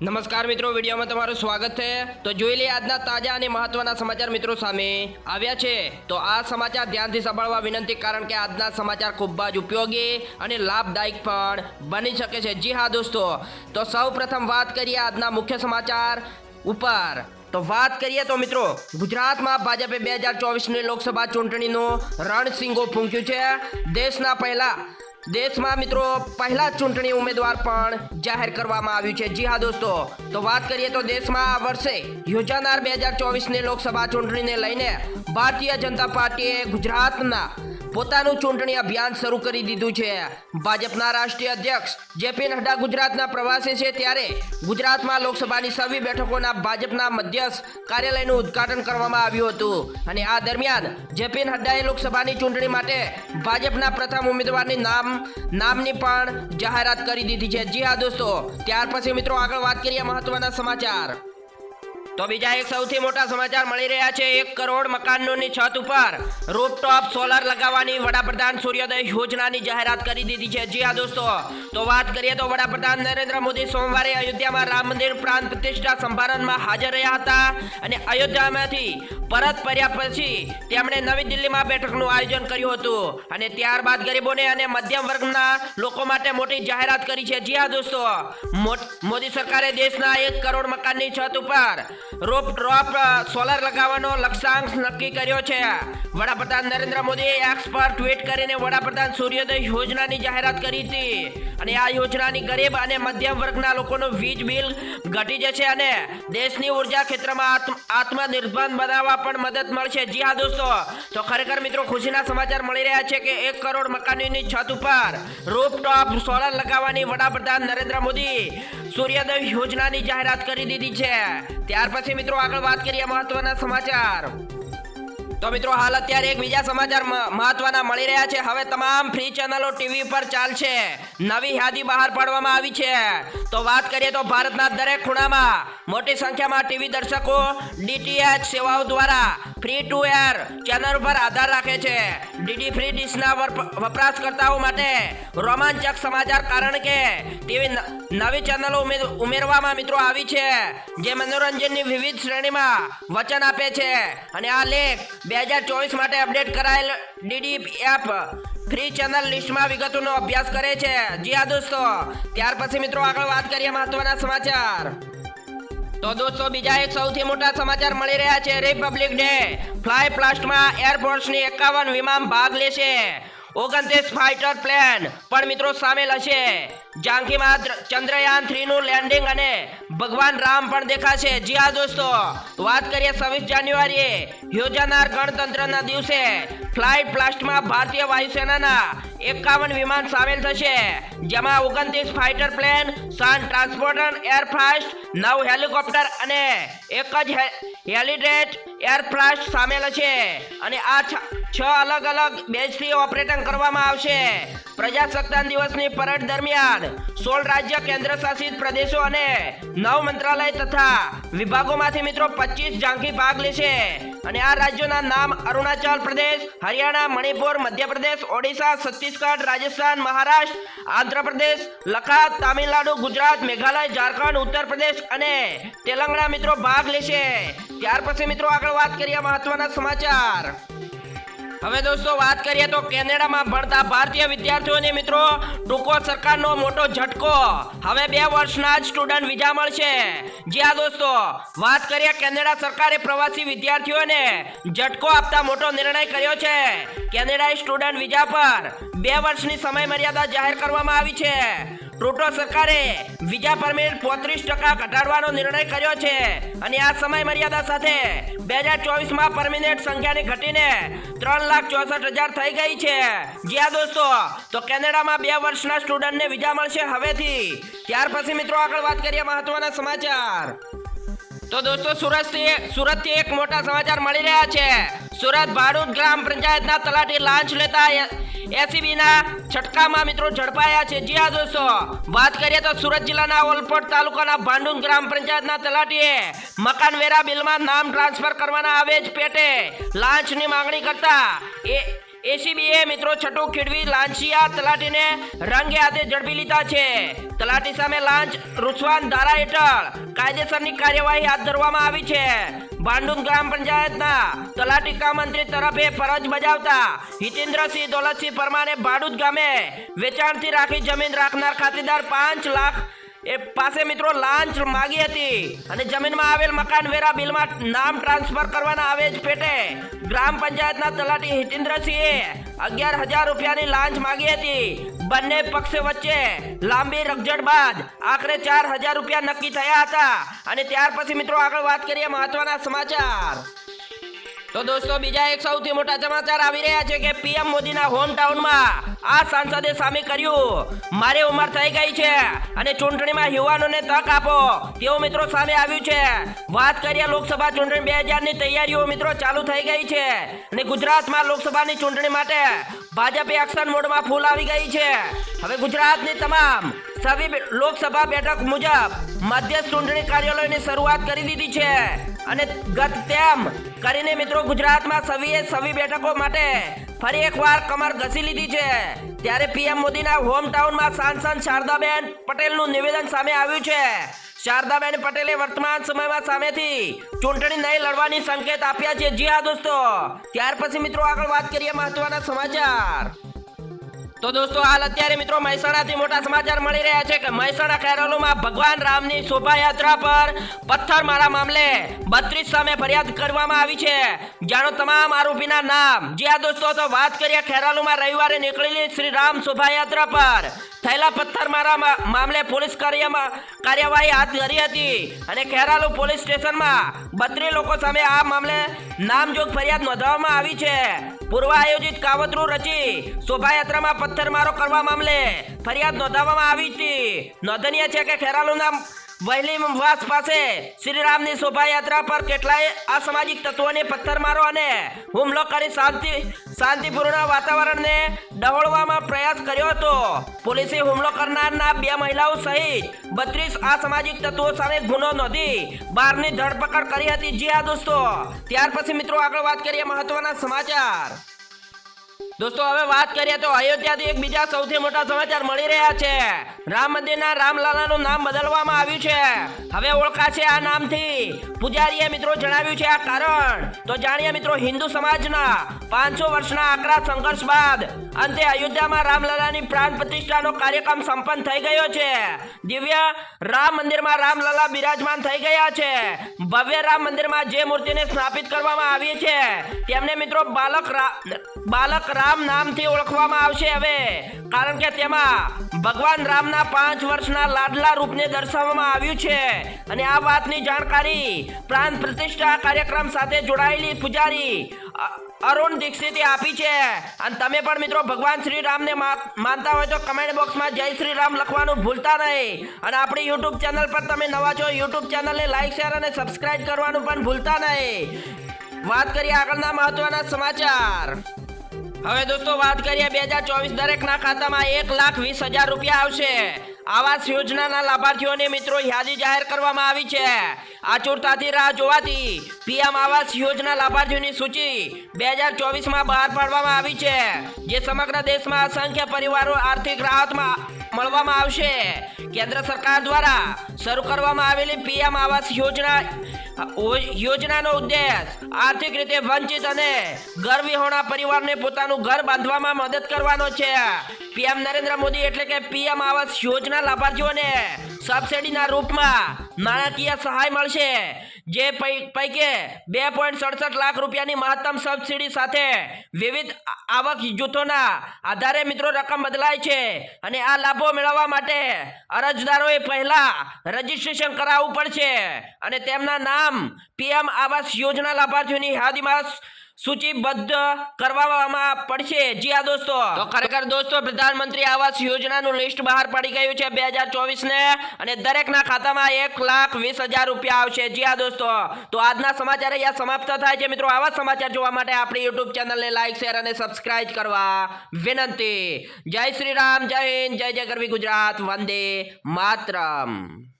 નમસ્કાર મિત્રો, વિડીયોમાં તમારું સ્વાગત છે. તો જોઈ લઈએ આજના તાજા અને મહત્વના સમાચાર મિત્રો સામે. આવ્યા છે. તો આ સમાચાર ધ્યાનથી સાંભળવા વિનંતી, કારણ કે આજના સમાચાર ખૂબ જ ઉપયોગી અને લાભદાયક પણ બની શકે છે. જી હા દોસ્તો. તો સૌ પ્રથમ વાત કરીએ આજના મુખ્ય સમાચાર ઉપર. તો વાત કરીએ તો મિત્રો, ગુજરાતમાં ભાજપે બે હજાર ચોવીસની લોકસભા ચૂંટણીનું રણસિંગો ફૂંક્યું છે. દેશના પહેલા દેશમાં મિત્રો, પહેલા ચૂંટણી ઉમેદવાર પણ જાહેર કરવામાં આવ્યું છે. જી હા દોસ્તો, તો વાત કરીએ તો દેશમાં આ વર્ષે યોજાનાર બે હજાર ચોવીસની લોકસભા ચૂંટણીને લઈને ભારતીય જનતા પાર્ટીએ ગુજરાતના પોતાનું ચૂંટણી અભિયાન શરૂ કરી દીધું છે. ભાજપના રાષ્ટ્રીય અધ્યક્ષ જેપી નડ્ડા ગુજરાતના પ્રવાસે છે ત્યારે ગુજરાતમાં લોકસભાની સવી બેઠકોના ભાજપના મધ્યસ્થ કાર્યાલયનું ઉદ્ઘાટન કરવામાં આવ્યું હતું. અને આ દરમિયાન જેપી નડ્ડાએ લોકસભાની ચૂંટણી માટે ભાજપના પ્રથમ ઉમેદવારની નામ, નામની પણ જાહેરાત કરી દીધી છે. જી હા દોસ્તો, ત્યાર પછી મિત્રો આગળ વાત કરીએ મહત્વના સમાચાર. તો બીજા એક સૌથી મોટા સમાચાર મળી રહ્યા છે. એક કરોડ મકાનોની છત ઉપર રૂપટોપ સોલર લગાવવાની વડાપ્રધાન સૂર્યોદય યોજનાની જાહેરાત કરી દીધી છે. જી હા દોસ્તો, તો વાત કરીએ તો વડાપ્રધાન નરેન્દ્ર મોદી સોમવારે અયોધ્યામાં રામ મંદિર પ્રાંત પ્રતિષ્ઠા સંભારણમાં હાજર રહ્યા હતા અને અયોધ્યામાંથી પરત ફર્યા પછી તેમણે નવી દિલ્હીમાં બેઠકનું આયોજન કર્યું હતું અને ત્યારબાદ ગરીબોને અને મધ્યમ વર્ગના લોકો માટે મોટી જાહેરાત કરી છે. જી હા દોસ્તો મોદી સરકારે દેશના એક કરોડ મકાનની છત ઉપર રોપ ડ્રોપ સોલર લગાવવાનો લક્ષ્યાંક નક્કી કર્યો છે. વડાપ્રધાન નરેન્દ્ર મોદીએ એક્સ પર ટ્વીટ કરીને વડાપ્રધાન સૂર્યોદય યોજનાની જાહેરાત કરી હતી. અને આ યોજનાની ગરીબ અને મધ્યમ વર્ગના લોકોનું વીજ બિલ ઘટી જશે અને દેશની ઊર્જા ક્ષેત્રમાં આત્મનિર્ભર બનાવવા પણ મદદ મળશે. જી હા દોસ્તો, તો ખરેખર મિત્રો ખુશીના સમાચાર મળી રહ્યા છે કે એક કરોડ મકાનોની છત ઉપર રૂપટોપ સોલર લગાવવાની વડાપ્રધાન નરેન્દ્ર મોદી સૂર્યોદય યોજનાની જાહેરાત કરી દીધી છે. ત્યાર પછી મિત્રો આગળ વાત કરીએ મહત્વના સમાચાર. તો મિત્રો હાલ અત્યારે એક બીજા સમાચાર મહત્વના મળી રહ્યા છે. હવે તમામ ફ્રી ચેનલો ટીવી પર ચાલશે. નવી યાદી બહાર પાડવામાં આવી છે. તો વાત કરીએ તો ભારતના દરેક ખૂણામાં મોટી સંખ્યામાં ટીવી દર્શકો ડીટીએચ સેવાઓ દ્વારા ફ્રી ટુ એર ચેનલ પર આધાર રાખે છે. ડીડી ફ્રી ડિશના વપ- વપરાશકર્તાઓ માટે રોમાંચક સમાચાર કારણ કે ટીવી નવી ચેનલો ઉમેર- ઉમેરવામાં મિત્રો આવી છે, જે મનોરંજનની વિવિધ શ્રેણીમાં વચન આપે છે. અને આ લેખ બે હજાર ચોવીસ માટે અપડેટ કરાયેલ ડીડી એપ ફ્રી ચેનલ લિસ્ટમાં વિગતોનો અભ્યાસ કરે છે. જી હા દોસ્તો, ત્યાર પછી મિત્રો આગળ વાત કરીએ મહત્વના સમાચાર. તો દોસ્તો, બીજા એક સૌથી મોટા સમાચાર મળી રહ્યા છે રિપબ્લિક ડે ફ્લાય પ્લાસ્ટમાં એરફોર્સની એકાવન વિમાન ભાગ લેશે. ઓગણત્રીસ ફાઇટર પ્લેન પણ મિત્રો સામેલ હશે. દ્ર- ચંદ્રયાન થ્રી નું લેન્ડિંગ અને ભગવાન રામ પણ દેખાશે. જી હા દોસ્તો, વાત કરીએ છવ્વીસ જાન્યુઆરીએ. યોજાનાર ગણતંત્રના દિવસે ફ્લાઇટ પ્લાસ્ટમાં ભારતીય વાયુસેનાના એકાવન વિમાન સામેલ થશે. જેમાં ઓગણત્રીસ ફાઇટર પ્લેન સન ટ્રાન્સપોર્ટર એરફ્રાસ્ટ નવ હેલિકોપ્ટર અને એક જ હેલિડેટ એરફ્રાસ્ટ સામેલ છે. અને આ છ છ અલગ અલગ બેઝથી ઓપરેટિંગ કરવામાં આવશે. પ્રજાસત્તાક દિવસની પરેડ દરમિયાન સોળ રાજ્ય કેન્દ્ર શાસિત પ્રદેશો અને નવ મંત્રાલય તથા વિભાગોમાંથી મિત્રો પચીસ ઝાંખી ભાગ લેશે. અને આ રાજ્યોના નામ અરુણાચલ પ્રદેશ, હરિયાણા, મણિપુર, મધ્યપ્રદેશ, ઓડિશા, છત્તીસગઢ, રાજસ્થાન, મહારાષ્ટ્ર, આંધ્રપ્રદેશ લખાત તામિલનાડુ, ગુજરાત, મેઘાલય, ઝારખંડ, ઉત્તર પ્રદેશ અને તેલંગાણા મિત્રો ભાગ લેશે. ત્યાર પછી મિત્રો આગળ વાત કરીએ મહત્વના સમાચાર. હવે દોસ્તો વાત કરીએ તો કેનેડામાં ભણતા ભારતીય વિદ્યાર્થીઓને મિત્રો ટૂંકો સરકારનો મોટો ઝટકો. હવે બે વર્ષના જ સ્ટુડન્ટ વિઝા મળશે. જી હા દોસ્તો, વાત કરીએ કેનેડા સરકારે પ્રવાસી વિદ્યાર્થીઓને ઝટકો આપતા મોટો નિર્ણય કર્યો છે. કેનેડાએ સ્ટુડન્ટ વિઝા પર બે વર્ષની સમય મર્યાદા જાહેર કરવામાં આવી છે. ટ્રુડો સરકારે વિઝા પરમિટ પોત્રીસ ટકા ઘટાડવાનો નિર્ણય કર્યો છે અને આ સમય મર્યાદા સાથે બે હજાર ચોવીસમાં પરમિનેન્ટ સંખ્યાની ઘટીને ત્રણ લાખ ચોસઠ હજાર થઈ ગઈ છે. જ્યાં દોસ્તો, તો કેનેડામાં બે વર્ષના સ્ટુડન્ટને વિઝા મળશે હવેથી. ત્યાર પછી મિત્રો આગળ વાત કરીએ મહત્વના સમાચાર. તો દોસ્તો, સુરતથી સુરતથી એક મોટા સમાચાર મળી રહ્યા છે. સુરત ભાડુત ગ્રામ પંચાયતના તલાટી લાંચ લેતા એસીબીના છટકામાં મિત્રો ઝડપાયા છે. જી હા દોસ્તો, વાત કરીએ તો સુરત જિલ્લાના ઓલપોટ તાલુકાના ભાંડુન ગ્રામ પંચાયતના તલાટીએ મકાન વેરા બિલમાં નામ ટ્રાન્સફર કરવાના આવે જ પેટે લાંચની માંગણી કરતા એ એસીબીએ મિત્રો છટુ ખીડવી લાંચિયા તલાટીને રંગે હાથે ઝડપી લીધા છે. તલાટી સામે લાંચ રૂસવાન ધારા હેઠળ કાયદેસરની કાર્યવાહી હાથ ધરવામાં આવી છે. ભાંડુન ગ્રામ પંચાયતના તલાટી કામ મંત્રી તરફે ફરજ બજાવતા હિતેન્દ્રસિંહ દોલતસિંહ પરમારે ભાડુદ ગામે વેચાણથી રાખી જમીન રાખનાર ખાતેદાર પાંચ લાખ એ પાસે મિત્રો લાંચ માગી હતી અને જમીનમાં આવેલ મકાન વેરા બિલમાં નામ ટ્રાન્સફર કરવાના આવે જ પેટે. ગ્રામ પંચાયતના તલાટી હિતેન્દ્રસિંહે અગિયાર હજાર રૂપિયાની લાંચ માગી હતી. બંને પક્ષ વચ્ચે લાંબી રકઝટ બાદ આખરે ચાર હજાર રૂપિયા નક્કી થયા હતા. અને ત્યાર પછી મિત્રો આગળ વાત કરીએ મહત્વના સમાચાર. તો દોસ્તો, બીજા એક સૌથી મોટા સમાચાર આવી રહ્યા છે કે પીએમ મોદીના હોમ ટાઉનમાં આ સાંસદે સામે કર્યું. મારી ઉંમર થઈ ગઈ છે અને ચૂંટણીમાં યુવાનોને તક આપો. તેવું મિત્રો સામે આવ્યું છે. વાત કરીએ લોકસભા ચૂંટણી બે હજારની તૈયારીઓ મિત્રો ચાલુ થઈ ગઈ છે. અને ગુજરાતમાં લોકસભાની ચૂંટણી માટે ભાજપે એક્શન મોડમાં ફૂલ આવી ગઈ છે. હવે ગુજરાતની તમામ સવી લોકસભા બેઠક મુજબ મધ્યસ્થ ચૂંટણી કાર્યાલયની શરૂઆત કરી દીધી છે. અને ગત તેમ કરીને મિત્રો ગુજરાતમાં સવીએ સવી બેઠકો માટે ફરી એકવાર કમર ઘસી લીધી છે. ત્યારે પીએમ મોદીના હોમ ટાઉનમાં સાંસદ શારદાબેન પટેલનું નિવેદન સામે આવ્યું છે. શારદાબેન પટેલે વર્તમાન સમયમાં સામેથી ચૂંટણી નહીં લડવાની સંકેત આપ્યા છે. જી હા દોસ્તો. ત્યાર પછી મિત્રો આગળ વાત કરીએ મહત્વના સમાચાર. તો દોસ્તો, હાલ અત્યારે મિત્રો મહેસાણાથી મોટા સમાચાર મળી રહ્યા છે કે મહેસાણા ખેરાલુમાં ભગવાન રામની શોભાયાત્રા પર પથ્થરમારા મામલે બત્રીસ સામે ફરિયાદ કરવામાં આવી છે. જાણો તમામ આરોપીના નામ. જી આ દોસ્તો, તો વાત કરીએ ખેરાલુમાં રવિવારે નીકળેલી શ્રી રામ શોભાયાત્રા પર. થયેલા પથ્થર મારા મામલે પોલીસ કાર્યમાં, કાર્યવાહી હાથ ધરી હતી અને ખેરાલુ પોલીસ સ્ટેશનમાં બત્રીસ લોકો સામે આ મામલે નામજોગ ફરિયાદ નોંધવામાં આવી છે. પૂર્વ આયોજિત કાવતરું રચી શોભાયાત્રામાં પથ્થરમારો કરવા મામલે ફરિયાદ નોંધાવવામાં આવી હતી નોંધનીય છે કે ખેરાલુના વહેલી વાસ પાસે શ્રીરામની શોભાયાત્રા પર કેટલાય અસામાજિક તત્વોને પથ્થરમારો અને હુમલો કરી શાંતિ, શાંતિપૂર્ણ વાતાવરણને ડહોળવામાં પ્રયાસ કર્યો હતો. પોલીસે હુમલો કરનારના બે મહિલાઓ સહિત બત્રીસ અસામાજિક તત્વો સામે ગુનો નોંધી બારની ધરપકડ કરી હતી. જી હા દોસ્તો, ત્યાર પછી મિત્રો આગળ વાત કરીએ મહત્વના સમાચાર. દોસ્તો, હવે વાત કરીએ તો અયોધ્યાથી એક બીજા સૌથી મોટા સમાચાર મળી રહ્યા છે. રામ મંદિરના રામલાલાનું નામ બદલવામાં આવ્યું છે. હવે ઓળખાશે આ નામથી. પૂજારીએ મિત્રો જણાવ્યું છે આ કારણ. તો જાણીએ મિત્રો, હિન્દુ સમાજના પાંચસો વર્ષના આકરા સંઘર્ષ બાદ અંતે અયોધ્યામાં રામલાલાની પ્રાણ પ્રતિષ્ઠાનો કાર્યક્રમ સંપન્ન થઈ ગયો છે. દિવ્ય રામ મંદિરમાં રામલાલા બિરાજમાન થઈ ગયા છે. ભવ્ય રામ મંદિરમાં જે મૂર્તિને સ્થાપિત કરવામાં આવી છે, તેમને મિત્રો બાલક રા- બાલક રામ નામથી ઓળખવામાં આવશે હવે. કારણ કે તેમાં ભગવાન રામના પાંચ વર્ષના લાડલા રૂપને દર્શાવવામાં આવ્યું છે. અને આ વાતની જાણકારી પ્રાણ પ્રતિષ્ઠા કાર્યક્રમ સાથે જોડાયેલી પૂજારી અરુણ દીક્ષિતે આપી છે. અને તમે પણ મિત્રો ભગવાન શ્રી રામને માનતા હોય તો કમેન્ટ બોક્સમાં જય શ્રી રામ લખવાનું ભૂલતા નહીં. અને આપણી યુટ્યુબ ચેનલ પર તમે નવા છો યુટ્યુબ ચેનલને લાઈક શેર અને સબસ્ક્રાઇબ કરવાનું પણ ભૂલતા નહીં. વાત કરીએ આગળના મહત્વના સમાચાર. હવે દોસ્તો, વાત કરીએ બે હજાર ચોવીસ દરેકના ખાતામાં એક લાખ વીસ હજાર રૂપિયા આવશે. આવાસ યોજનાના લાભાર્થીઓને મિત્રો યાદી જાહેર કરવામાં આવી છે. આચુરતાથી રાહ જોવાથી પીએમ આવાસ યોજના લાભાર્થીઓની સૂચિ બે હજાર ચોવીસમાં બહાર પાડવામાં આવી છે, જે સમગ્ર દેશમાં અસંખ્ય પરિવારો આર્થિક રાહતમાં મળવામાં આવશે. કેન્દ્ર સરકાર દ્વારા શરૂ કરવામાં આવેલી પીએમ આવાસ યોજના યોજનાનો ઉદ્દેશ આર્થિક રીતે વંચિત અને ઘર વિહોણા પરિવારને પોતાનું ઘર બાંધવામાં મદદ કરવાનો છે. પીએમ નરેન્દ્ર મોદી એટલે કે પીએમ આવાસ યોજના લાભાર્થીઓને સબસિડીના રૂપમાં નાણાકીય સહાય મળશે. જે પૈકી બે પોઈન્ટ સડસઠ લાખ રૂપિયાની મહત્તમ સબસિડી સાથે વિવિધ આવક જૂથોના આધારે મિત્રો રકમ બદલાય છે અને આ લાભો મેળવવા માટે અરજદારોએ પહેલા રજીસ્ટ્રેશન કરાવવું પડશે અને તેમના નામ પીએમ આવાસ યોજના લાભાર્થીઓની યાદીમાં સૂચિબદ્ધ કરવામાં પડશે. જી હા દોસ્તો. તો ખરેખર દોસ્તો, પ્રધાનમંત્રી આવાસ યોજનાનું લિસ્ટ બહાર પડી ગયું છે બે હજાર ચોવીસ ને અને દરેકના ખાતામાં એક લાખ વીસ હજાર રૂપિયા આવશે. જી હા દોસ્તો. તો આજના સમાચાર અહીંયા સમાપ્ત થાય છે. મિત્રો, આવા સમાચાર જોવા માટે આપણી યુટ્યુબ ચેનલને લાઈક શેર અને સબસ્ક્રાઇબ કરવા વિનંતી. જય શ્રી રામ, જય હિન્દ, જય જય ગરવી ગુજરાત. વંદે માતરમ.